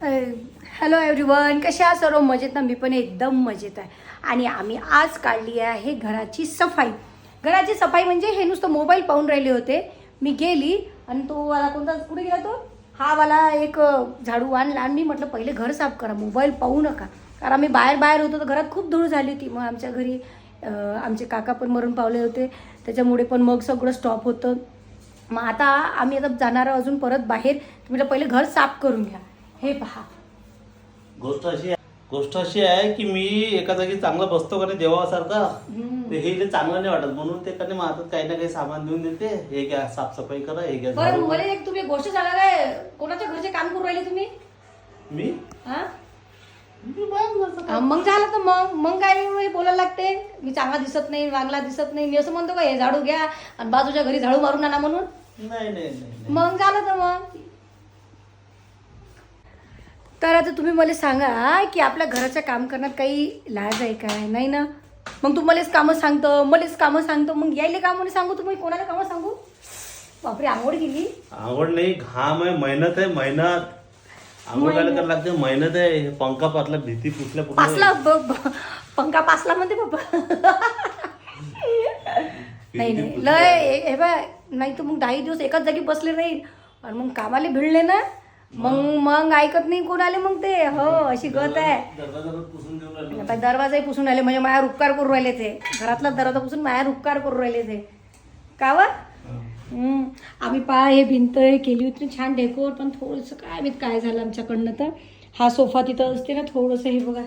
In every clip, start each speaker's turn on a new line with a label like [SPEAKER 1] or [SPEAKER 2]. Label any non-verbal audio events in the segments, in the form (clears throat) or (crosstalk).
[SPEAKER 1] Hello everyone कशा आहात? सर्व मजेत ना? मी पण एकदम मजेत आहे. आणि आम्ही आज काढली आहे घराची सफाई. घराची सफाई म्हणजे हे नुसतं मोबाईल पाहून राहिले होते. मी गेली आणि तो वाला कोणता? कुठे गेला तो? हा वाला एक झाडू आणला आणि मी म्हटलं पहिले घर साफ करा. मोबाईल पाहू नका. कारण आम्ही बाहेर बाहेर होतो तर घरात खूप धूळ झाली होती. मग आमच्या घरी आमचे काका पण मरून पावले होते. त्याच्यामुळे पण मग सगळं स्टॉप होतं. मग आता आम्ही आता जाणार आहोत अजून परत बाहेर. तुम्ही म्हटलं पहिले घर साफ करून घ्या. हे पहा.
[SPEAKER 2] गोष्ट अशी आहे गोष्ट अशी आहे की मी एका जागी चांगला बसतो का नाही देवासारखा. ते हे इथे चांगलं नाही वाटत. म्हणून ते कधी हातात काही ना काही सामान देऊन देते. हे घ्या साफसफाई करा हे घ्या
[SPEAKER 1] बरं मला. एक तुम्ही गोष्ट सांगा काय? कोणाच्या घरचे काम करू राहिले तुम्ही?
[SPEAKER 2] मी?
[SPEAKER 1] हा?
[SPEAKER 2] मी बाहेर जातो.
[SPEAKER 1] हा, मग झालं तर मग. मग काय मी बोलायला लागते? मी चांगला दिसत नाही वागला दिसत नाही. मी असं म्हणतो का हे झाडू घ्या आणि बाजूच्या घरी झाडू मारून आणा म्हणून.
[SPEAKER 2] नाही नाही नाही नाही.
[SPEAKER 1] मग झालं तर मग. तर आता तुम्ही मला सांगा की आपल्या घराचं काम करण्यात काही लाज आहे काय नाही ना? मग तू मलाच कामं सांगतं मलाच कामं सांगतो. मग यायले कामं नाही सांगू तुम्ही? कोणाला कामं सांगू? बापरे आंघोळ गेली.
[SPEAKER 2] आवड नाही घाम आहे मेहनत आहे मेहनत. आंघोळ करायला करायला लागते मेहनत आहे. पंखा पासला भीती पुसल्या
[SPEAKER 1] पासला पंखा पासला म्हणते बाबा. नाही नाही. लय हे- हे बाय नाही तर मग दहा दिवस एकाच जागी बसले राहील. आणि मग कामाला भिडले ना मग मग ऐकत नाही कोणाले मग ते हो अशी गत आहे. आता दरवाजाही पुसून राहिले म्हणजे मायावर उपकार करू राहिले ते घरातला दरवाजा पुसून मायावर उपकार करू राहिले ते का व? हम्म. आम्ही पहा हे भिंत हे केली होती ना छान डेकोर पण थोडंसं काय माहीत काय झालं आमच्याकडनं तर हा सोफा तिथं असते ना थोडंसं हे बघा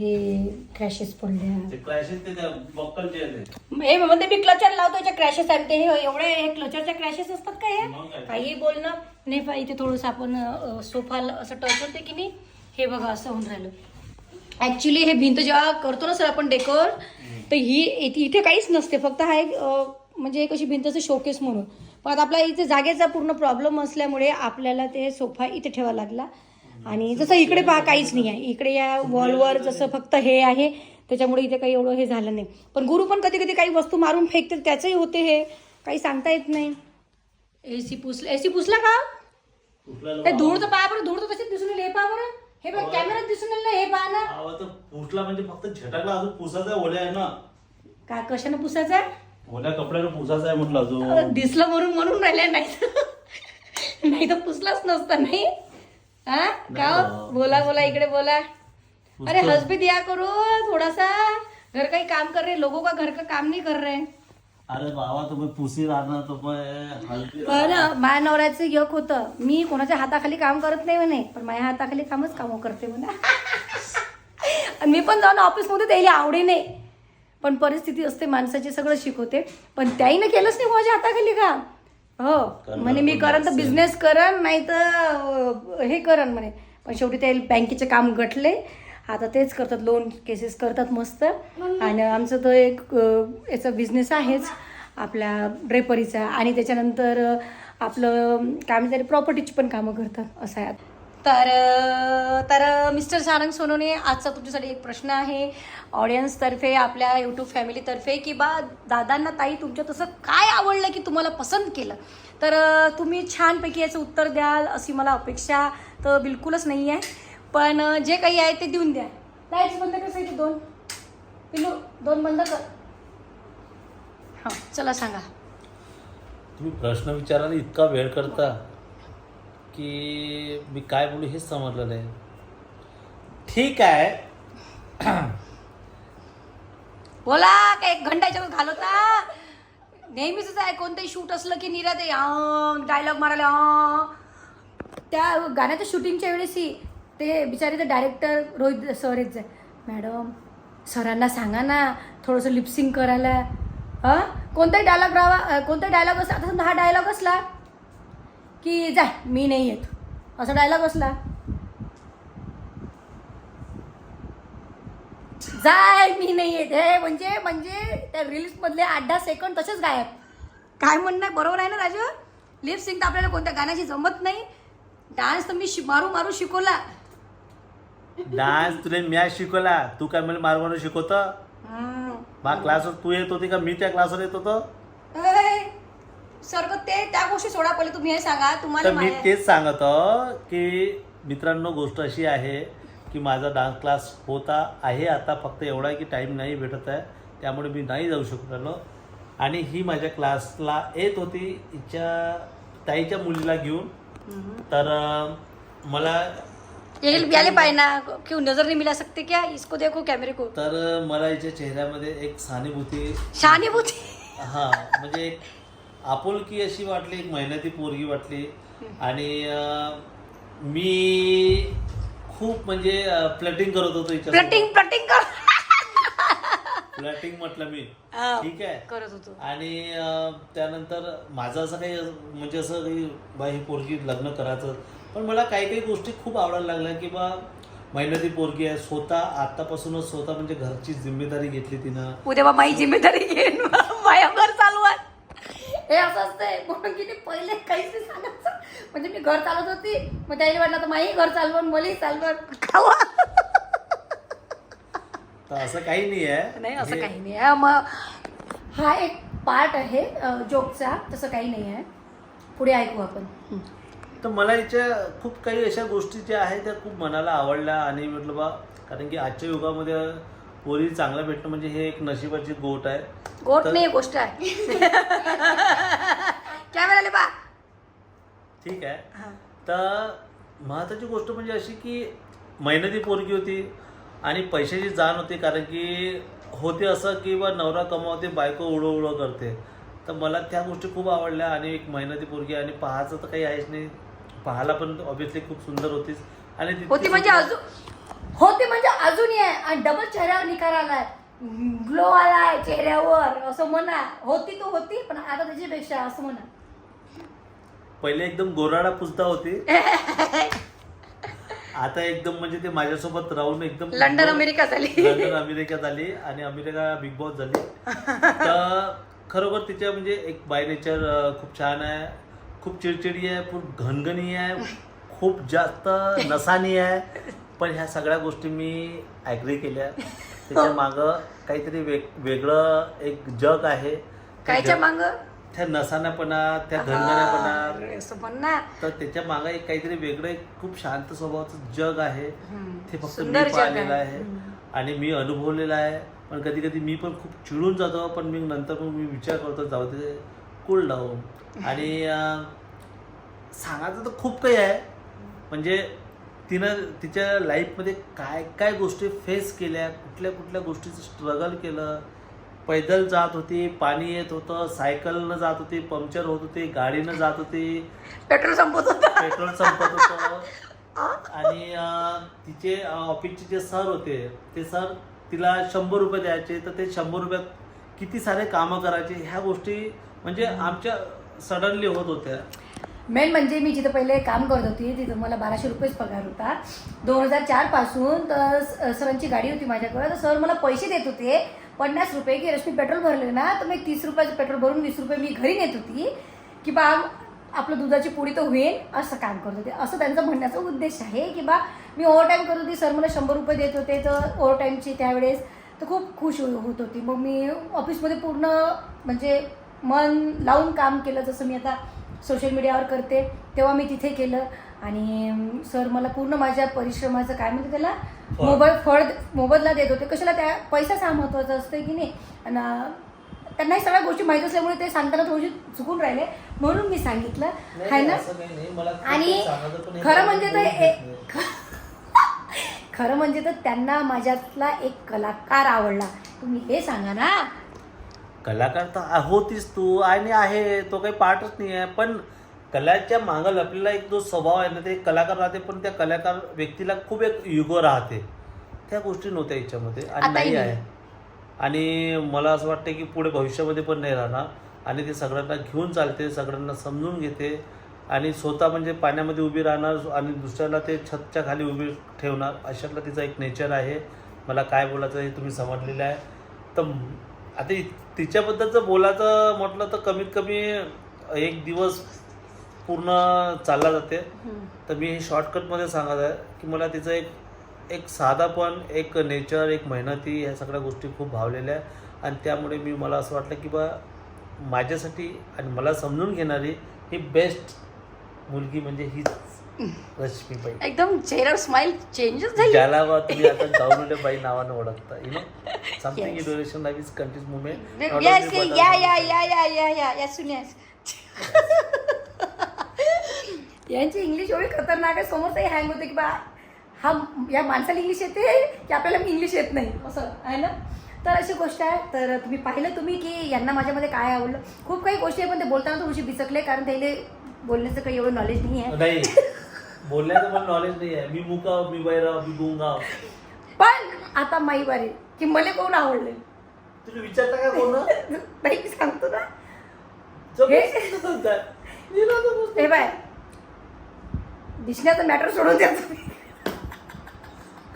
[SPEAKER 1] हे क्रॅशेस पडल्या.
[SPEAKER 2] ते क्लॅशेस ते बक्कलचे आहे ते.
[SPEAKER 1] हे म्हणते मी क्लचर लावतो याच्या क्रॅशेस आणि ते. हे एवढे हे क्लचरच्या क्रॅशेस असतात का
[SPEAKER 2] मग
[SPEAKER 1] हे? काही बोलणं नाही पहा इथे थोडंसं आपण सोफाला असं टच होते की नाही हे बघा असं होऊन राहिलं. ॲक्च्युली हे भिंत जेव्हा करतो ना सर आपण डेकोर तर ही इथे काहीच नसते. फक्त हा एक म्हणजे एक अशी भिंतचं शोकेस म्हणून. पण आता आपल्या इथे जागेचा पूर्ण प्रॉब्लेम असल्यामुळे आपल्याला ते सोफा इथे ठेवावा लागला. आणि जसं इकडे पहा काहीच नाही आहे. इकडे या वॉलवर जसं फक्त हे आहे त्याच्यामुळे इथे काही एवढं हे झालं नाही. पण गुरु पण कधी कधी काही वस्तू मारून फेकते त्याचंही होते हे. काही सांगता येत नाही. एसी पुसला एसी पुसला का?
[SPEAKER 2] पुसला
[SPEAKER 1] ते धूळ तर पहा बरं धूळ तर तशीच दिसून येईल हे पहा बरं हे बघ कॅमेऱ्यात दिसून येईल ना हे पहा ना.
[SPEAKER 2] पुसला म्हणजे फक्त झटकला अजून पुसायचा ओल्या आहे ना.
[SPEAKER 1] काय कशानं पुसायचं आहे?
[SPEAKER 2] ओल्या कपड्यानं पुसायचा आहे म्हटलं अजून.
[SPEAKER 1] दिसलं म्हणून म्हणून राहिले नाही तर- नाही तर पुसलाच नसतं नाही? हा? का हो? बोला बोला इकडे बोला. अरे हंस भी दिया करो थोडासा. घर का ही काम कर रहे लोगों का घर का काम नहीं कर रहे
[SPEAKER 2] अरे बाबा तुम्ही पुसी राहणार तुम्ही हलकी.
[SPEAKER 1] पण माझ्या नवऱ्याचं एक होतं. मी कोणाच्या हाताखाली काम करत नाही म्हणे पण माझ्या हाताखाली कामच कामं करते म्हणे. आणि मी पण जाऊन ऑफिसमध्ये त्याला आवडे नाही पण परिस्थिती असते माणसाची सगळं शिकवते. पण त्याईनं केलंच नाही माझ्या हाताखाली काम. हो म्हणे मी करन तर बिझनेस करन नाही तर हे करन म्हणे. पण शेवटी ते बँकेचे काम गटले. आता तेच करतात लोन केसेस करतात मस्त. आणि आमचं तर एक याचा बिझनेस आहेच आपल्या ड्रेपरीचा आणि त्याच्यानंतर आपलं काय म्हणतात प्रॉपर्टीची पण कामं करतात. असं आहे. तर तर मिस्टर सारंग सोनूने आजचा तुमच्यासाठी एक प्रश्न आहे. ऑडियन्सतर्फे आपल्या यूट्यूब फॅमिलीतर्फे की बा दादांना ताई तुमच्या तसं काय आवडलं की तुम्हाला पसंत केलं? तर तुम्ही छानपैकी याचं उत्तर द्याल अशी मला अपेक्षा तर बिलकुलच नाही आहे. पण जे काही आहे ते देऊन द्या. लाईट्स बंद कसं इथे दोन. पिलू दोन बंद कर. हां चला सांगा.
[SPEAKER 2] तुम्ही प्रश्न विचारायला इतका वेळ करता. की मी काय बोलू हेच समजलं नाही. ठीक आहे. (clears throat)
[SPEAKER 1] बोला काय एक घंटा याच्यावर घालवता नेहमीच आहे कोणतंही शूट असलं की निरा ते डायलॉग मारायला अं. त्या गाण्याच्या शूटिंगच्या वेळेसही ते बिचारे ते डायरेक्टर रोहित सर आहेत जाय मॅडम सरांना सांगा ना थोडंसं लिपसिंग करायला. हां? कोणताही डायलॉग राहा कोणताही डायलॉग असला आता समजा हा डायलॉग असला की जाय मी नाही येत. असा डायलॉग असला. जाय मी नाही येत. हे म्हणजे म्हणजे त्या रील्स मधले आठ दहा सेकंड तसेच गायब. काय म्हणणं बरोबर आहे ना राजू? लिप सिंग तर आपल्याला कोणत्या गाण्याची जमत नाही. डान्स तर मी मारू मारू शिकवला.
[SPEAKER 2] डान्स तुला म्या शिकवला. तू काय मला मारवानं शिकवतं?
[SPEAKER 1] हम्म.
[SPEAKER 2] बा क्लासवर तू येत होती का? मी त्या क्लासवर येत होतो?
[SPEAKER 1] सर्ग ते त्या गोष्टी सोडा पहिले तुम्ही हे सांगा. तुम्हाला
[SPEAKER 2] मी तेच सांगत आहो की मित्रांनो गोष्ट अशी आहे की माझा डान्स क्लास होता आहे आता फक्त एवढा आहे की टाईम नाही भेटत आहे. त्यामुळे मी नाही जाऊ शकत आलो आणि ही माझ्या क्लासला येत होती हिच्या ताईच्या मुलीला घेऊन. तर अं, मला
[SPEAKER 1] ये याले पाहिजे ना क्यों नजर नहीं मिला सकते क्या? इसको देखो कैमरे को.
[SPEAKER 2] तर मला हिच्या चेहऱ्यामध्ये एक सहानुभूती
[SPEAKER 1] सहानुभूती?
[SPEAKER 2] हा म्हणजे एक आपुलकी अशी वाटली एक मेहनती पोरगी वाटली. आणि मी खूप म्हणजे प्लटिंग करत होतो
[SPEAKER 1] प्लटिंग प्लटिंग कर.
[SPEAKER 2] फ्लटिंग म्हटलं मी.
[SPEAKER 1] हा,
[SPEAKER 2] ठीक आहे.
[SPEAKER 1] करत होतो.
[SPEAKER 2] आणि अं, त्यानंतर माझं असं काही म्हणजे असं काही बा ही पोरगी लग्न करायचं. पण मला काही काही गोष्टी खूप आवडायला लागल्या की बा मेहनती पोरगी आहे. स्वतः आतापासूनच स्वतः म्हणजे घरची जिम्मेदारी घेतली तिनं.
[SPEAKER 1] उद्या बा माझी जिम्मेदारी घेईन. (laughs) चालू आहे हे असं असतंय. म्हणून की नाही पहिले काहीच नाही सांगायचं. म्हणजे मी घर चालवत होती. मग त्याने वाटलं तर माही घर चालवण मलाही चालवण. खावा.
[SPEAKER 2] तर असं काही नाही आहे.
[SPEAKER 1] नाही असं काही नाही आहे. मग हा एक पार्ट आहे जोकचा तसं काही नाही आहे. पुढे ऐकू आपण.
[SPEAKER 2] तर मला याच्या खूप काही अशा गोष्टी ज्या आहेत त्या खूप मनाला आवडल्या आणि म्हटलं बा कारण की आजच्या युगामध्ये पोरी चांगलं भेटणं म्हणजे हे एक नशिबाची गोट आहे.
[SPEAKER 1] गोट
[SPEAKER 2] तर-
[SPEAKER 1] नाही गोष्ट आहे. काय म्हणाले बा
[SPEAKER 2] ठीक आहे.
[SPEAKER 1] हा.
[SPEAKER 2] तर महत्त्वाची गोष्ट म्हणजे अशी की मेहनती पोरगी होती आणि पैशाची जाण होती कारण की होते असं की बा नवरा कमावते बायको उडो उडो करते. तर मला त्या गोष्टी खूप आवडल्या आणि एक मेहनती पोरगी आणि पाहायचं तर काही आहेच नाही. पाहायला पण ऑब्विसली खूप सुंदर होतीच आणि तितकी
[SPEAKER 1] होती म्हणजे
[SPEAKER 2] सुंदर-
[SPEAKER 1] अजून होती म्हणजे अजूनही आहे. आणि डबल चेहऱ्यावर निकार आलाय. ग्लो आलाय चेहऱ्यावर असं म्हणा. होती तो होती पण आता त्याच्यापेक्षा असं म्हणा.
[SPEAKER 2] पहिले एकदम गोराडा पुसता होती. (laughs) आता एकदम म्हणजे ते माझ्यासोबत राहून एकदम
[SPEAKER 1] लंडन अमेरिका झाली.
[SPEAKER 2] लंडन अमेरिका झाली आणि अमेरिका बिग बॉस झाली. (laughs) तर खरोखर तिच्या म्हणजे एक बाय नेचर खूप छान आहे. खूप चिडचिडी आहे खूप घनघणी आहे. खूप जास्त नसानी आहे. पण ह्या सगळ्या गोष्टी मी ॲग्री केल्या. (laughs) त्याच्या मागं काहीतरी वेग वेगळं एक जग आहे.
[SPEAKER 1] कायच्या मांग?
[SPEAKER 2] त्या नसाण्यापणा त्या
[SPEAKER 1] ना.
[SPEAKER 2] तर त्याच्या मागं एक काहीतरी वेगळं एक खूप शांत स्वभावाचं जग आहे. ते फक्त मी पाहिलेलं
[SPEAKER 1] आहे.
[SPEAKER 2] आणि मी अनुभवलेलं आहे. पण कधी कधी मी पण खूप चिडून जातो पण मी नंतर मग मी विचार करतो जाऊ दे कूल डाऊन आणि सांगायचं तर खूप काही आहे. म्हणजे तिनं तिच्या लाईफमध्ये काय काय गोष्टी फेस केल्या कुठल्या कुठल्या गोष्टीचं स्ट्रगल केलं? पैदल जात होती पाणी येत होतं सायकलनं जात होती पंक्चर होत होती गाडीनं जात होती.
[SPEAKER 1] पेट्रोल संपत होता.
[SPEAKER 2] पेट्रोल संपत होतं. आणि तिचे ऑफिसचे जे सर होते ते सर तिला शंभर रुपये द्यायचे तर ते शंभर रुपयात किती सारे कामं करायचे ह्या गोष्टी म्हणजे आमच्या सडनली होत होत्या.
[SPEAKER 1] मेन म्हणजे मी जिथं पहिले काम करत होती तिथं मला बाराशे रुपयेच पगार होता. दोन हजार चारपासून तर सरांची गाडी होती माझ्याकडे. तर सर मला पैसे देत होते. पन्नास रुपये की रश्मी पेट्रोल भरले ना तर मी तीस रुपयाचं पेट्रोल भरून वीस रुपये मी घरी नेत होती. की बा आपलं दुधाची पुडी तर होईल असं काम करत होते. असं त्यांचा म्हणण्याचा उद्देश आहे की बा मी ओव्हरटाईम करत होती. सर मला शंभर रुपये देत होते तर ओव्हरटाईमची त्यावेळेस तर खूप खुश हो- होत होती. मग मी ऑफिसमध्ये पूर्ण म्हणजे मन लावून काम केलं. जसं मी आता सोशल मीडियावर करते तेव्हा मी तिथे केलं. आणि सर मला पूर्ण माझ्या परिश्रमाचं काय म्हणते त्याला. मोबाईल फळ मोबदला देत होते. कशाला त्या? पैसाच हा महत्त्वाचा असतं की नाही? आणि अं, त्यांना हे सगळ्या गोष्टी माहीत असल्यामुळे ते सांगताना थोडीशी चुकून राहिले. म्हणून मी सांगितलं. आहे ना? आणि खरं म्हणजे तर. (laughs) खरं म्हणजे तर त्यांना माझ्यातला एक कलाकार आवडला. तुम्ही हे सांगा ना.
[SPEAKER 2] कलाकार तर होतीस तू आणि आहे तो काही पार्टच नाही आहे. पण कलाच्या मागं लपलेला एक जो स्वभाव आहे ना ते कलाकार राहते पण त्या कलाकार व्यक्तीला खूप एक युगो राहते. त्या गोष्टी नव्हत्या याच्यामध्ये आणि नाही. आहे. आणि मला असं वाटतं की पुढे भविष्यामध्ये पण नाही राहणार. आणि ते सगळ्यांना घेऊन चालते सगळ्यांना समजून घेते. आणि स्वतः म्हणजे पाण्यामध्ये उभी राहणार आणि दुसऱ्याला ते छतच्या खाली उभी ठेवणार अशातला तिचा एक नेचर आहे. मला काय बोलायचं हे तुम्ही समजलेलं आहे. तर आता तिच्याबद्दलचं बोलायचं म्हटलं तर कमीत कमी एक दिवस पूर्ण चालला जाते. तर मी हे शॉर्टकटमध्ये सांगत आहे की मला तिचं एक एक साधापण एक नेचर एक मेहनती ह्या सगळ्या गोष्टी खूप भावलेल्या आहे आणि त्यामुळे मी मला असं वाटलं की बा माझ्यासाठी आणि मला समजून घेणारी ही बेस्ट मुलगी म्हणजे हीच. रश्मीबाई
[SPEAKER 1] एकदम चेहऱ्यावर स्माइल चेंजेस झाली.
[SPEAKER 2] ज्याला बा तुम्ही आता गावनुले बाई नावानं ओळखता. You know something. In life is continuous movement
[SPEAKER 1] Yes, yeah yeah या या या या या सुन्यास यांची इंग्लिश एवढी खतरनाक आहे. समोरचाही हँग होते की बा हा या माणसाला इंग्लिश येते की आपल्याला इंग्लिश येत नाही. असं आहे ना? तर अशी गोष्ट आहे. तर तुम्ही पाहिलं तुम्ही की यांना माझ्यामध्ये काय आवडलं? खूप काही गोष्टी आहे पण ते बोलताना थोडीशी बिचकले कारण त्याला बोलण्याचं काही एवढं नॉलेज नाही आहे. (laughs)
[SPEAKER 2] बोलण्याचं पण नॉलेज नाही आहे. मी मुका मी बैरा मी गुंगा
[SPEAKER 1] पण आता माई बारी. की मला कोण आवडले?
[SPEAKER 2] तुम्ही विचारता काय कोण? (laughs)
[SPEAKER 1] नाही सांगतो ना. हे बाय. दिसण्याचं मॅटर सोडून द्या तुम्ही.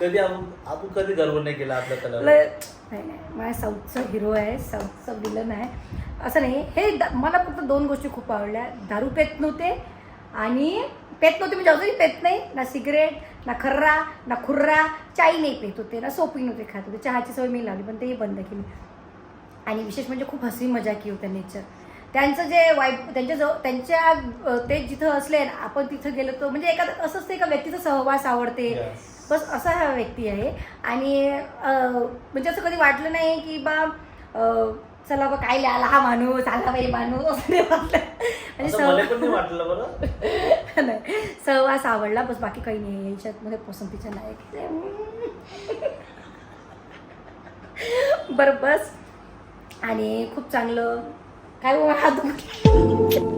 [SPEAKER 2] कधी आपण आपण कधी गर्व नाही केला आपल्या
[SPEAKER 1] लय- नाही नाही. माझ्या साऊथचा हिरो आहे. साऊथचा विलन आहे. असं नाही. हे मला फक्त दोन गोष्टी खूप आवडल्या. दारू पेत नव्हते आणि पेत नव्हते म्हणजे अजूनही पेत नाही. ना सिगरेट ना खर्रा ना खुर्रा चाई नाही पेत होते ना सोपी नव्हते खात होते. चहाची सवय मी लावली पण तेही बंद केली. आणि विशेष म्हणजे खूप हसी मजाकी होत्या नेचर. त्यांचं जे वाईब त्यांच्या जवळ त्यांच्या ते जिथं असले ना आपण तिथं गेलो तर म्हणजे एखादं असं असते का व्यक्तीचा सहवास आवडते. बस असा हा व्यक्ती आहे. आणि म्हणजे असं कधी वाटलं नाही की बा चला बा काय आला हा माणूस आला बाई माणूस. असं नाही वाटलं म्हणजे
[SPEAKER 2] असं नाही
[SPEAKER 1] नाही. सहवास आवडला बस बाकी काही नाही. याच्यात मध्ये पसंतीच्या नाही बरं बस. आणि खूप चांगलं. काय हो, हात.